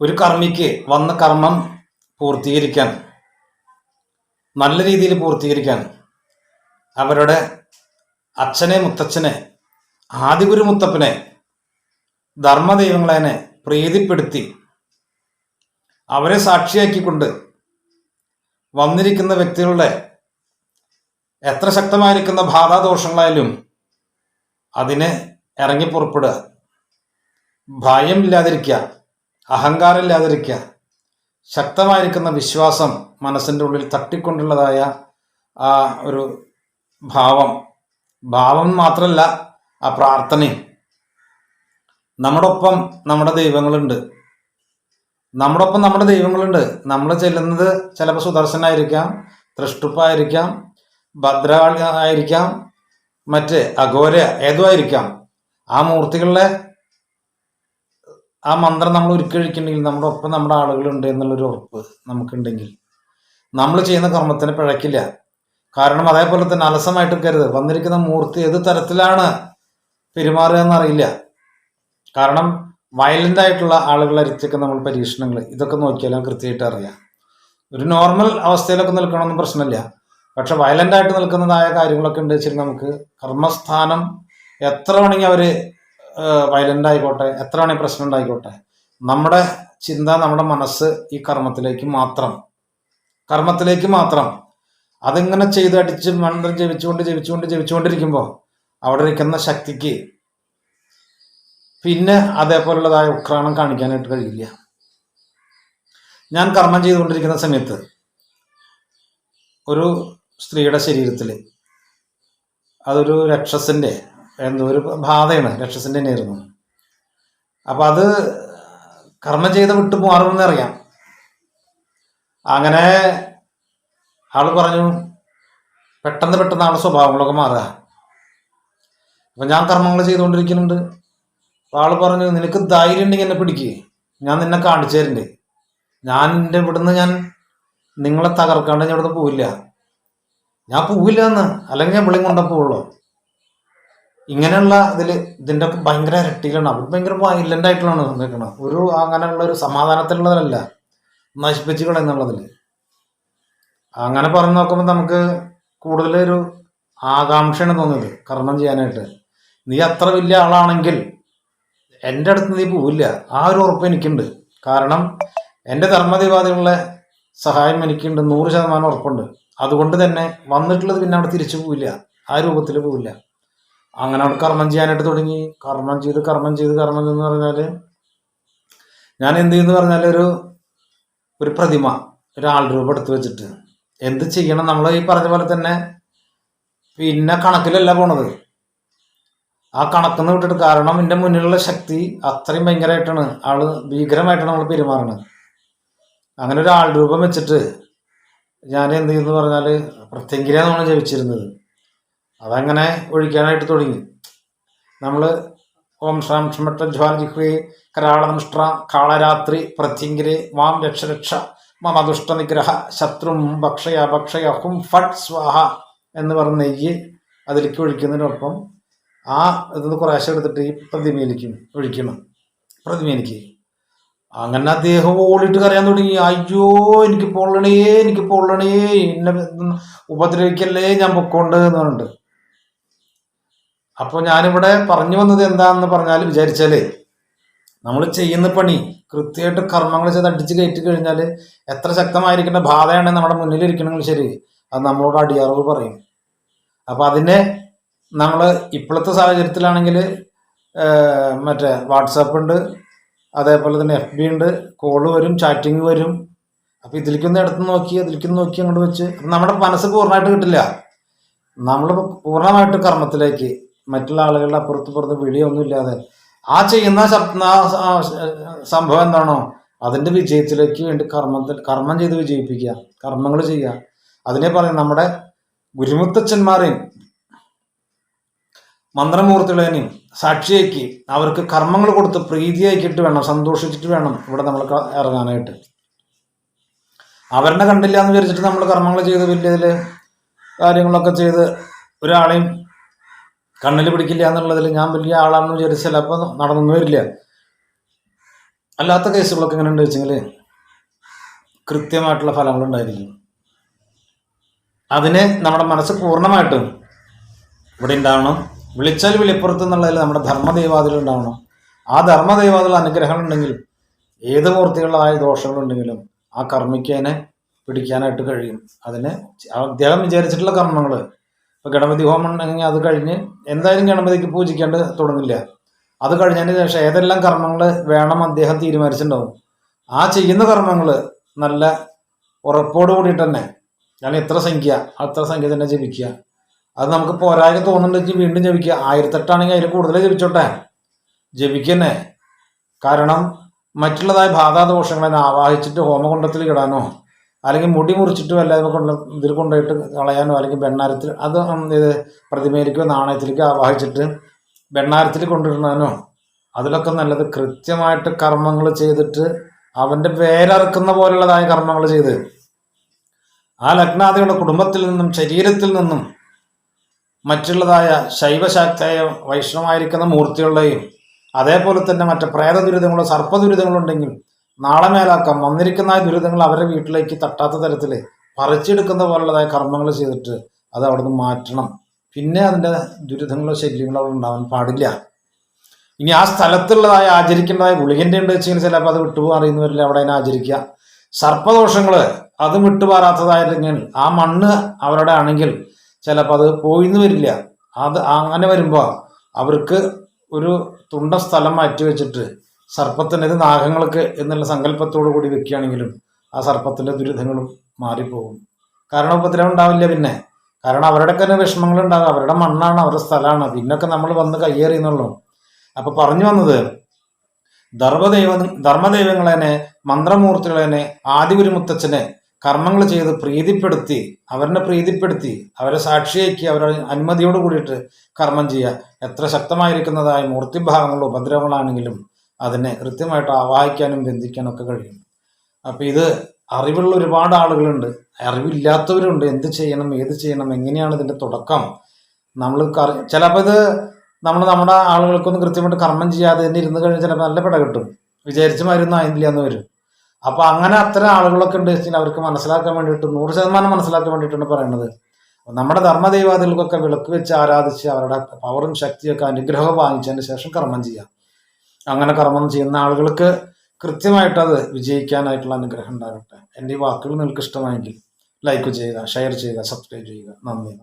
ഒരു കർമ്മിക്ക് വന്ന കർമ്മം പൂർത്തീകരിക്കാൻ നല്ല രീതിയിൽ പൂർത്തീകരിക്കാൻ അവരുടെ അച്ഛനെ മുത്തച്ഛനെ ആദിഗുരു മുത്തപ്പനെ ധർമ്മദൈവങ്ങളെ പ്രീതിപ്പെടുത്തി അവരെ സാക്ഷിയാക്കിക്കൊണ്ട് വന്നിരിക്കുന്ന വ്യക്തികളുടെ എത്ര ശക്തമായിരിക്കുന്ന ബാധാദോഷങ്ങളായാലും അതിനെ ഇറങ്ങി പുറപ്പെടുക. ഭയം ഇല്ലാതിരിക്കുക അഹങ്കാരം ഇല്ലാതിരിക്കുക ശക്തമായിരിക്കുന്ന വിശ്വാസം മനസ്സിന്റെ ഉള്ളിൽ തട്ടിക്കൊണ്ടുള്ളതായ ആ ഒരു ഭാവം. ഭാവം മാത്രമല്ല ആ പ്രാർത്ഥനയും. നമ്മുടെ ഒപ്പം നമ്മുടെ ദൈവങ്ങളുണ്ട്. നമ്മുടെ ഒപ്പം നമ്മുടെ ദൈവങ്ങളുണ്ട്. നമ്മൾ ചെല്ലുന്നത് ചിലപ്പോൾ സുദർശനായിരിക്കാം തൃഷ്ടുപ്പായിരിക്കാം ഭദ്രകാളി ആയിരിക്കാം മറ്റ് അഘോര ഏതോ ആയിരിക്കാം ആ മൂർത്തികളുടെ ആ മന്ത്രം നമ്മൾ ഒരുക്കഴിക്കുന്നുണ്ടെങ്കിൽ നമ്മുടെ ഒപ്പം നമ്മുടെ ആളുകളുണ്ട് എന്നുള്ളൊരു ഉറപ്പ് നമുക്കുണ്ടെങ്കിൽ നമ്മൾ ചെയ്യുന്ന കർമ്മത്തിന് പിഴക്കില്ല. കാരണം അതേപോലെ തന്നെ അലസമായിട്ട് കരുത്. വന്നിരിക്കുന്ന മൂർത്തി ഏത് തരത്തിലാണ് പെരുമാറുക എന്നറിയില്ല. കാരണം വയലന്റ് ആയിട്ടുള്ള ആളുകളെ അരിച്ചൊക്കെ നമ്മൾ പരീക്ഷണങ്ങൾ ഇതൊക്കെ നോക്കിയാലും കൃത്യമായിട്ട് അറിയാം. ഒരു നോർമൽ അവസ്ഥയിലൊക്കെ നിൽക്കണമെന്നും പ്രശ്നമില്ല. പക്ഷെ വയലന്റ് ആയിട്ട് നിൽക്കുന്നതായ കാര്യങ്ങളൊക്കെ ഉണ്ട് വെച്ചാൽ നമുക്ക് കർമ്മസ്ഥാനം എത്ര വേണമെങ്കിൽ അവർ വയലന്റ് ആയിക്കോട്ടെ എത്ര വേണമെങ്കിൽ പ്രശ്നം ഉണ്ടായിക്കോട്ടെ നമ്മുടെ ചിന്ത നമ്മുടെ മനസ്സ് ഈ കർമ്മത്തിലേക്ക് മാത്രം കർമ്മത്തിലേക്ക് മാത്രം അതിങ്ങനെ ചെയ്ത് അടിച്ച് മന്ത്രം ജപിച്ചുകൊണ്ട് ജപിച്ചുകൊണ്ട് ജപിച്ചുകൊണ്ടിരിക്കുമ്പോൾ അവിടെ ഇരിക്കുന്ന ശക്തിക്ക് പിന്നെ അതേപോലുള്ളതായ ഉക്രാണം കാണിക്കാനായിട്ട് കഴിയില്ല. ഞാൻ കർമ്മം ചെയ്തുകൊണ്ടിരിക്കുന്ന സമയത്ത് ഒരു സ്ത്രീയുടെ ശരീരത്തിൽ അതൊരു രക്ഷസിന്റെ എന്തോ ഒരു ബാധയാണ് രക്ഷസിന്റെ തന്നെയായിരുന്നു. അപ്പം അത് കർമ്മം ചെയ്ത് വിട്ടു മാറുമെന്ന് അറിയാം അങ്ങനെ ആൾ പറഞ്ഞു പെട്ടെന്ന് പെട്ടെന്ന് ആളുടെ സ്വഭാവങ്ങളൊക്കെ മാറുക. അപ്പം ഞാൻ കർമ്മങ്ങൾ ചെയ്തുകൊണ്ടിരിക്കുന്നുണ്ട്. അപ്പോൾ ആൾ പറഞ്ഞു നിനക്ക് ധൈര്യം ഉണ്ടെങ്കിൽ എന്നെ പിടിക്കുക ഞാൻ നിന്നെ കാണിച്ചു തരുന്നുണ്ട് ഞാൻ എന്റെ ഇവിടുന്ന് ഞാൻ നിങ്ങളെ തകർക്കാണ്ട് ഞാൻ ഇവിടുന്ന് പോവില്ല. ഞാൻ പോവില്ല എന്ന് അല്ലെങ്കിൽ ഞാൻ വിളിയും കൊണ്ട പോവുള്ളൂ. ഇങ്ങനെയുള്ള ഇതിൽ ഇതിന്റെ ഒക്കെ ഭയങ്കര ഇരട്ടിയിലാണ്. അവർ ഭയങ്കര വയലന്റ് ആയിട്ടുള്ളതാണ് നിൽക്കുന്നത് ഒരു അങ്ങനെയുള്ള ഒരു സമാധാനത്തിലുള്ളതല്ല നശിപ്പിച്ചു കളയുന്നുള്ളതിൽ അങ്ങനെ പറഞ്ഞു നോക്കുമ്പോൾ നമുക്ക് കൂടുതലൊരു ആകാംക്ഷയാണ് തോന്നിയത് കർമ്മം ചെയ്യാനായിട്ട്. നീ അത്ര വലിയ ആളാണെങ്കിൽ എന്റെ അടുത്ത് നീ പോവില്ല. ആ ഒരു ഉറപ്പ് എനിക്കുണ്ട്. കാരണം എന്റെ ധർമ്മദേവാദികളുടെ സഹായം എനിക്കുണ്ട്. നൂറ് ശതമാനം ഉറപ്പുണ്ട്. അതുകൊണ്ട് തന്നെ വന്നിട്ടുള്ളത് പിന്നെ അവിടെ തിരിച്ചു പോവില്ല. ആ രൂപത്തിൽ പോവില്ല. അങ്ങനെ അവിടെ കർമ്മം ചെയ്യാനായിട്ട് തുടങ്ങി. കർമ്മം ചെയ്ത് കർമ്മം ചെയ്ത് കർമ്മം എന്ന് പറഞ്ഞാൽ ഞാൻ എന്ത് ചെയ്യുന്നു പറഞ്ഞാൽ ഒരു ഒരു പ്രതിമ ഒരാൾ രൂപം എടുത്ത് വെച്ചിട്ട്. എന്ത് ചെയ്യണം? നമ്മൾ ഈ പറഞ്ഞ പോലെ തന്നെ പിന്നെ കണക്കിലല്ല പോണത്. ആ കണക്കെന്ന് വിട്ടിട്ട് കാരണം എന്റെ മുന്നിലുള്ള ശക്തി അത്രയും ഭയങ്കരമായിട്ടാണ് ആൾ ഭീകരമായിട്ടാണ് നമ്മൾ പെരുമാറുന്നത് അങ്ങനെ ഒരു ആൾ രൂപം വെച്ചിട്ട് ഞാൻ എന്ത് ചെയ്യുന്നു പറഞ്ഞാൽ പ്രത്യങ്കിരാണ് നമ്മൾ ജപിച്ചിരുന്നത്. അതങ്ങനെ ഒഴിക്കാനായിട്ട് തുടങ്ങി. നമ്മൾ ഓം ശ്രാം ക്ഷമട്ട ജ്വാലിഹ്വേ കരാളനിഷ്ഠ കാളരാത്രി പ്രത്യങ്കിരെ രക്ഷ രക്ഷ മമ ദുഷ്ട നിഗ്രഹ ശത്രും ഭക്ഷയ ഭക്ഷയ ഹും ഫട്ട് സ്വാഹ എന്ന് പറഞ്ഞ നെയ്യ് അതിലേക്ക് ഒഴിക്കുന്നതിനൊപ്പം ആ ഇത് കുറേശ്ശെ എടുത്തിട്ട് ഈ പ്രതിമയിലേക്ക് ഒഴിക്കണം. പ്രതിമയിലേക്ക്. അങ്ങനെ അദ്ദേഹം ഓടിയിട്ട് കരയാൻ തുടങ്ങി. അയ്യോ എനിക്ക് പൊള്ളണേ എനിക്ക് പൊള്ളണേ എന്നെ ഉപദ്രവിക്കല്ലേ ഞാൻ പൊക്കോണ്ട് എന്ന് പറഞ്ഞിട്ട്. അപ്പോൾ ഞാനിവിടെ പറഞ്ഞു വന്നത് എന്താണെന്ന് പറഞ്ഞാൽ വിചാരിച്ചാൽ നമ്മൾ ചെയ്യുന്ന പണി കൃത്യമായിട്ട് കർമ്മങ്ങൾ ചെയ്ത് അടിച്ചു കയറ്റി കഴിഞ്ഞാൽ എത്ര ശക്തമായിരിക്കേണ്ട ബാധയാണ് നമ്മുടെ മുന്നിലിരിക്കണമെങ്കിൽ ശരി. അത് നമ്മളോട് അടിയറവ് പറയും. അപ്പം അതിനെ നമ്മൾ ഇപ്പോഴത്തെ സാഹചര്യത്തിലാണെങ്കിൽ മറ്റേ വാട്സാപ്പ് ഉണ്ട് അതേപോലെ തന്നെ എഫ് ബി ഉണ്ട് കോൾ വരും ചാറ്റിങ് വരും. അപ്പം ഇതിലേക്കൊന്ന് എടുത്ത് നോക്കി അതിലേക്കൊന്ന് നോക്കി അങ്ങോട്ട് വെച്ച്. നമ്മുടെ മനസ്സ് പൂർണമായിട്ട് കിട്ടില്ല. നമ്മൾ പൂർണമായിട്ട് കർമ്മത്തിലേക്ക് മറ്റുള്ള ആളുകളുടെ അപ്പുറത്ത് പുറത്ത് വിളിയൊന്നും ഇല്ലാതെ ആ ചെയ്യുന്ന സംഭവം എന്താണോ അതിന്റെ വിജയത്തിലേക്ക് വേണ്ടി കർമ്മത്തിൽ കർമ്മം ചെയ്ത് വിജയിപ്പിക്കുക കർമ്മങ്ങൾ ചെയ്യുക. അതിനെ പറയും നമ്മുടെ ഗുരുമുത്തച്ഛന്മാരെയും മന്ത്രമൂർത്തികളെയും സാക്ഷിയാക്കി അവർക്ക് കർമ്മങ്ങൾ കൊടുത്ത് പ്രീതിയാക്കിയിട്ട് വേണം സന്തോഷിച്ചിട്ട് വേണം ഇവിടെ നമ്മൾ ഇറങ്ങാനായിട്ട്. അവരുടെ കണ്ടില്ല എന്ന് വിചാരിച്ചിട്ട് നമ്മൾ കർമ്മങ്ങൾ ചെയ്ത് വലിയ കാര്യങ്ങളൊക്കെ ചെയ്ത് ഒരാളെയും കണ്ണിൽ പിടിക്കില്ല എന്നുള്ളതിൽ ഞാൻ വലിയ ആളാണെന്ന് വിചാരിച്ചാൽ അപ്പൊ നടന്നു വരില്ല. അല്ലാത്ത കേസുകളൊക്കെ എങ്ങനെ ഉണ്ട് വെച്ചെങ്കിൽ കൃത്യമായിട്ടുള്ള ഫലങ്ങളുണ്ടായിരിക്കും അതിന് നമ്മുടെ മനസ്സ് പൂർണമായിട്ടും ഇവിടെ ഉണ്ടാവണം. വിളിച്ചാൽ വിളിപ്പുറത്ത് എന്നുള്ളതിൽ നമ്മുടെ ധർമ്മദൈവാദികൾ ഉണ്ടാവണം. ആ ധർമ്മദൈവാദികൾ അനുഗ്രഹം ഉണ്ടെങ്കിൽ ഏത് മൂർത്തികളായ ദോഷങ്ങളുണ്ടെങ്കിലും ആ കർമ്മിക്കതിനെ പിടിക്കാനായിട്ട് കഴിയും. അതിന് അദ്ദേഹം വിചാരിച്ചിട്ടുള്ള കർമ്മങ്ങൾ ഇപ്പൊ ഗണപതി ഹോമം ഉണ്ടെങ്കിൽ അത് കഴിഞ്ഞ് എന്തായാലും ഗണപതിക്ക് പൂജിക്കേണ്ട തുടങ്ങില്ല. അത് കഴിഞ്ഞതിന് ശേഷം ഏതെല്ലാം കർമ്മങ്ങൾ വേണം അദ്ദേഹം തീരുമാനിച്ചിട്ടുണ്ടാവും. ആ ചെയ്യുന്ന കർമ്മങ്ങൾ നല്ല ഉറപ്പോട് കൂടിയിട്ട് തന്നെ ഞാൻ എത്ര സംഖ്യ അത്ര സംഖ്യ തന്നെ ജപിക്കുക. അത് നമുക്ക് പോരായ്മ തോന്നുന്നുണ്ടെങ്കിൽ വീണ്ടും ജപിക്കുക. ആയിരത്തെട്ടാണെങ്കിൽ അതിൽ കൂടുതൽ ജപിച്ചോട്ടെ. ജപിക്കന്നെ. കാരണം മറ്റുള്ളതായ ബാധാദോഷങ്ങളെ ആവാഹിച്ചിട്ട് ഹോമകുണ്ടത്തിൽ ഇടാനോ അല്ലെങ്കിൽ മുടി മുറിച്ചിട്ട് വല്ലാതെ കൊണ്ട് ഇതിൽ കൊണ്ടുപോയിട്ട് കളയാനോ അല്ലെങ്കിൽ വെണ്ണാരത്തിൽ അത് ഇത് പ്രതിമയിലേക്കോ നാണയത്തിലേക്കോ ആവാഹിച്ചിട്ട് വെണ്ണാരത്തിൽ കൊണ്ടിടുന്നതിനോ അതിലൊക്കെ നല്ലത് കൃത്യമായിട്ട് കർമ്മങ്ങൾ ചെയ്തിട്ട് അവന്റെ വേരറുക്കുന്ന പോലുള്ളതായ കർമ്മങ്ങൾ ചെയ്ത് ആ ലഗ്നാദികളുടെ കുടുംബത്തിൽ നിന്നും ശരീരത്തിൽ നിന്നും മറ്റുള്ളതായ ശൈവശാക്തയ വൈഷ്ണവായിരിക്കുന്ന മൂർത്തികളുടെയും അതേപോലെ തന്നെ മറ്റു പ്രേത ദുരിതങ്ങളോ സർപ്പ ദുരിതങ്ങളോ ഉണ്ടെങ്കിൽ നാളെ മേലാക്കാം. വന്നിരിക്കുന്ന ദുരിതങ്ങൾ അവരുടെ വീട്ടിലേക്ക് തട്ടാത്ത തരത്തിൽ പറിച്ചെടുക്കുന്ന പോലുള്ളതായ കർമ്മങ്ങൾ ചെയ്തിട്ട് അത് അവിടുന്ന് മാറ്റണം. പിന്നെ അതിന്റെ ദുരിതങ്ങളോ ശല്യങ്ങളോ അവിടെ ഉണ്ടാവാൻ പാടില്ല. ഇനി ആ സ്ഥലത്തുള്ളതായ ആചരിക്കേണ്ടതായ ഗുളികന്റെ ഉണ്ട് വെച്ചെങ്കിൽ ചിലപ്പോൾ അത് വിട്ടുപോകാൻ അറിയുന്നവരില്ല അവിടെ അതിനെ ആചരിക്കുക. സർപ്പദോഷങ്ങൾ അത് വിട്ടുപാറാത്തതായിരുന്നെങ്കിൽ ആ മണ്ണ് അവരുടെ ആണെങ്കിൽ ചിലപ്പോൾ അത് പോയിന്ന് വരില്ല. അത് അങ്ങനെ വരുമ്പോൾ അവർക്ക് ഒരു തുണ്ട സ്ഥലം മാറ്റി വെച്ചിട്ട് സർപ്പത്തിന് ഇത് നാഗങ്ങൾക്ക് എന്നുള്ള സങ്കല്പത്തോടു കൂടി വെക്കുകയാണെങ്കിലും ആ സർപ്പത്തിന്റെ ദുരിതങ്ങളും മാറിപ്പോകും. കാരണം ഉപദ്രവം ഉണ്ടാവില്ല പിന്നെ. കാരണം അവരുടെ തന്നെ വിഷമങ്ങൾ ഉണ്ടാകും അവരുടെ മണ്ണാണ് അവരുടെ സ്ഥലമാണ്. പിന്നൊക്കെ നമ്മൾ വന്ന് കയ്യേറിയെന്നുള്ളൂ അപ്പൊ പറഞ്ഞു വന്നത് ധർമ്മദൈവ ധർമ്മദൈവങ്ങളെന്നെ മന്ത്രമൂർത്തികളെന്നെ ആദിഗുരുമുത്തച്ഛനെ കർമ്മങ്ങൾ ചെയ്ത് പ്രീതിപ്പെടുത്തി അവരെ പ്രീതിപ്പെടുത്തി അവരെ സാക്ഷിയാക്കി അവരെ അനുമതിയോട് കൂടിയിട്ട് കർമ്മം ചെയ്യുക. എത്ര ശക്തമായിരിക്കുന്നതായ മൂർത്തിഭാഗമുള്ള ഉപദ്രവങ്ങളാണെങ്കിലും അതിനെ കൃത്യമായിട്ട് ആവാഹിക്കാനും ബന്ധിക്കാനും ഒക്കെ കഴിയും. അപ്പം ഇത് അറിവുള്ള ഒരുപാട് ആളുകളുണ്ട്. അറിവില്ലാത്തവരുണ്ട്. എന്ത് ചെയ്യണം? ഏത് ചെയ്യണം? എങ്ങനെയാണ് ഇതിന്റെ തുടക്കം? നമ്മൾ ചിലപ്പോൾ ഇത് നമ്മൾ നമ്മുടെ ആളുകൾക്കൊന്നും കൃത്യമായിട്ട് കർമ്മം ചെയ്യാതെ തന്നെ ഇരുന്ന് കഴിഞ്ഞാൽ ചിലപ്പോൾ നല്ല പിട കിട്ടും. വിചാരിച്ച മരുന്ന് ആയില്ല എന്ന് വരും. അപ്പോൾ അങ്ങനെ അത്തരം ആളുകളൊക്കെ ഉണ്ട് വെച്ചാൽ അവർക്ക് മനസ്സിലാക്കാൻ വേണ്ടിയിട്ട് നൂറ് ശതമാനം മനസ്സിലാക്കാൻ വേണ്ടിയിട്ടാണ് പറയുന്നത്. നമ്മുടെ ധർമ്മദൈവാദികൾക്കൊക്കെ വിളക്ക് വെച്ച് ആരാധിച്ച് അവരുടെ പവറും ശക്തിയൊക്കെ അനുഗ്രഹം വാങ്ങിച്ചതിന് ശേഷം കർമ്മം ചെയ്യാം. അങ്ങനെ കർമ്മം ചെയ്യുന്ന ആളുകൾക്ക് കൃത്യമായിട്ട് അത് വിജയിക്കാനായിട്ടുള്ള അനുഗ്രഹം ഉണ്ടാകട്ടെ. എന്റെ ഈ വാക്കുകൾ നിങ്ങൾക്ക് ഇഷ്ടമായെങ്കിൽ ലൈക്ക് ചെയ്യുക ഷെയർ ചെയ്യുക സബ്സ്ക്രൈബ് ചെയ്യുക. നന്ദി.